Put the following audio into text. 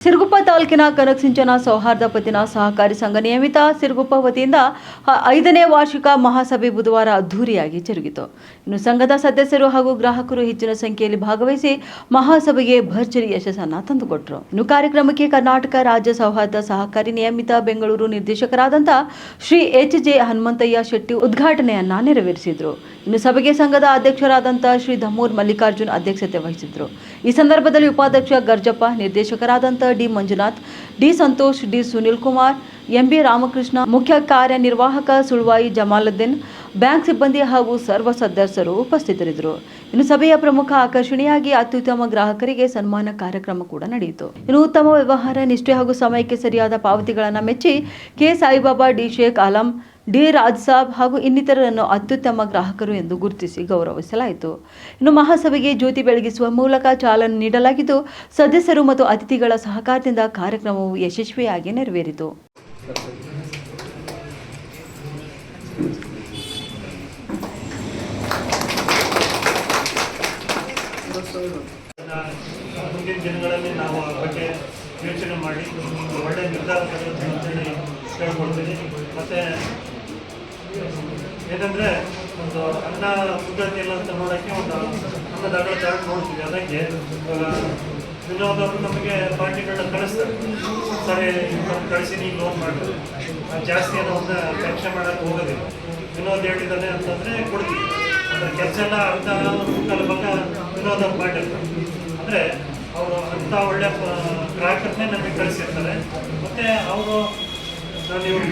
ಸಿರುಗುಪ್ಪ ತಾಲೂಕಿನ ಕನಕ ಸಿಂಚನ ಸೌಹಾರ್ದ ಪತ್ತಿನ ಸಹಕಾರಿ ಸಂಘ ನಿಯಮಿತ ಸಿರುಗುಪ್ಪ ವತಿಯಿಂದ ಐದನೇ ವಾರ್ಷಿಕ ಮಹಾಸಭೆ ಬುಧವಾರ ಅದ್ದೂರಿಯಾಗಿ ಜರುಗಿತು. ಇನ್ನು ಸಂಘದ ಸದಸ್ಯರು ಹಾಗೂ ಗ್ರಾಹಕರು ಹೆಚ್ಚಿನ ಸಂಖ್ಯೆಯಲ್ಲಿ ಭಾಗವಹಿಸಿ ಮಹಾಸಭೆಗೆ ಭರ್ಜರಿ ಯಶಸ್ಸನ್ನು ತಂದುಕೊಟ್ಟರು ಇನ್ನು ಕಾರ್ಯಕ್ರಮಕ್ಕೆ ಕರ್ನಾಟಕ ರಾಜ್ಯ ಸೌಹಾರ್ದ ಸಹಕಾರಿ ನಿಯಮಿತ ಬೆಂಗಳೂರು ನಿರ್ದೇಶಕರಾದಂಥ ಶ್ರೀ ಎಚ್ ಜೆ ಹನುಮಂತಯ್ಯ ಶೆಟ್ಟಿ ಉದ್ಘಾಟನೆಯನ್ನ ನೆರವೇರಿಸಿದರು. ಇನ್ನು ಸಭೆಗೆ ಸಂಘದ ಅಧ್ಯಕ್ಷರಾದಂಥ ಶ್ರೀ ಧಮೂರ್ ಮಲ್ಲಿಕಾರ್ಜುನ್ ಅಧ್ಯಕ್ಷತೆ ವಹಿಸಿದ್ರು. ಈ ಸಂದರ್ಭದಲ್ಲಿ ಉಪಾಧ್ಯಕ್ಷ Garjappa ನಿರ್ದೇಶಕರಾದಂಥ D Manjunath D Santosh, D Sunil Kumar, MB Ramakrishna, ಮುಖ್ಯ ಕಾರ್ಯನಿರ್ವಾಹಕ ಸುಳ್ವಾಯಿ ಜಮಾಲುದ್ದೀನ್, ಬ್ಯಾಂಕ್ ಸಿಬ್ಬಂದಿ ಹಾಗೂ ಸರ್ವ ಸದಸ್ಯರು ಉಪಸ್ಥಿತರಿದ್ದರು. ಇನ್ನು ಸಭೆಯ ಪ್ರಮುಖ ಆಕರ್ಷಣೆಯಾಗಿ ಅತ್ಯುತ್ತಮ ಗ್ರಾಹಕರಿಗೆ ಸನ್ಮಾನ ಕಾರ್ಯಕ್ರಮ ಕೂಡ ನಡೆಯಿತು. ಇನ್ನು ಉತ್ತಮ ವ್ಯವಹಾರ, ನಿಷ್ಠೆ ಹಾಗೂ ಸಮಯಕ್ಕೆ ಸರಿಯಾದ ಪಾವತಿಗಳನ್ನು ಮೆಚ್ಚಿ K. Saibaba, D. Sheikh, Alam D Raj Sab ಹಾಗೂ ಇನ್ನಿತರರನ್ನು ಅತ್ಯುತ್ತಮ ಗ್ರಾಹಕರು ಎಂದು ಗುರುತಿಸಿ ಗೌರವಿಸಲಾಯಿತು. ಇನ್ನು ಮಹಾಸಭೆಗೆ ಜ್ಯೋತಿ ಬೆಳಗಿಸುವ ಮೂಲಕ ಚಾಲನೆ ನೀಡಲಾಗಿದ್ದು, ಸದಸ್ಯರು ಮತ್ತು ಅತಿಥಿಗಳ ಸಹಕಾರದಿಂದ ಕಾರ್ಯಕ್ರಮವು ಯಶಸ್ವಿಯಾಗಿ ನೆರವೇರಿತು. ಮುಂದಿನ ಮಾಡಿ ನಿರ್ಧಾರ ಮತ್ತು ಏನಂದರೆ ಒಂದು ಅನ್ನ ಪದ್ಧತಿ ಇಲ್ಲ ಅಂತ ನೋಡೋಕ್ಕೆ ಒಂದು ಅನ್ನದ ಚಾರ್ಟ್ ನೋಡ್ತೀವಿ ಅದಕ್ಕೆ ವಿನೋದವರು ನಮಗೆ ಪಾರ್ಟಿಗಳನ್ನ ಕಳಿಸ್ತಾರೆ. ಸರಿ ಕಳಿಸಿ ನೀವು ಲೋನ್ ಮಾಡಿದ್ರು ಜಾಸ್ತಿ ಏನೋ ಒಂದು ಖರ್ಚು ಮಾಡೋಕ್ಕೆ ಹೋಗೋದಿಲ್ಲ. ವಿನೋದ್ ಹೇಳಿದ್ದಾನೆ ಅಂತಂದರೆ ಕೊಡ್ತೀವಿ. ಅದರ ಕೆಲಸ ಎಲ್ಲ ಅರ್ಧ ಮುಕ್ಕಾಲು ಭಾಗ ವಿನೋದ್ ಮಾಡಿರ್ತಾರೆ ಅಂದರೆ ಅವರು ಅಂಥ ಒಳ್ಳೆಯ ಗ್ರಾಹಕರನ್ನೇ ನಮಗೆ ಕಳಿಸಿರ್ತಾರೆ. ಮತ್ತು ಅವರು ನೀವು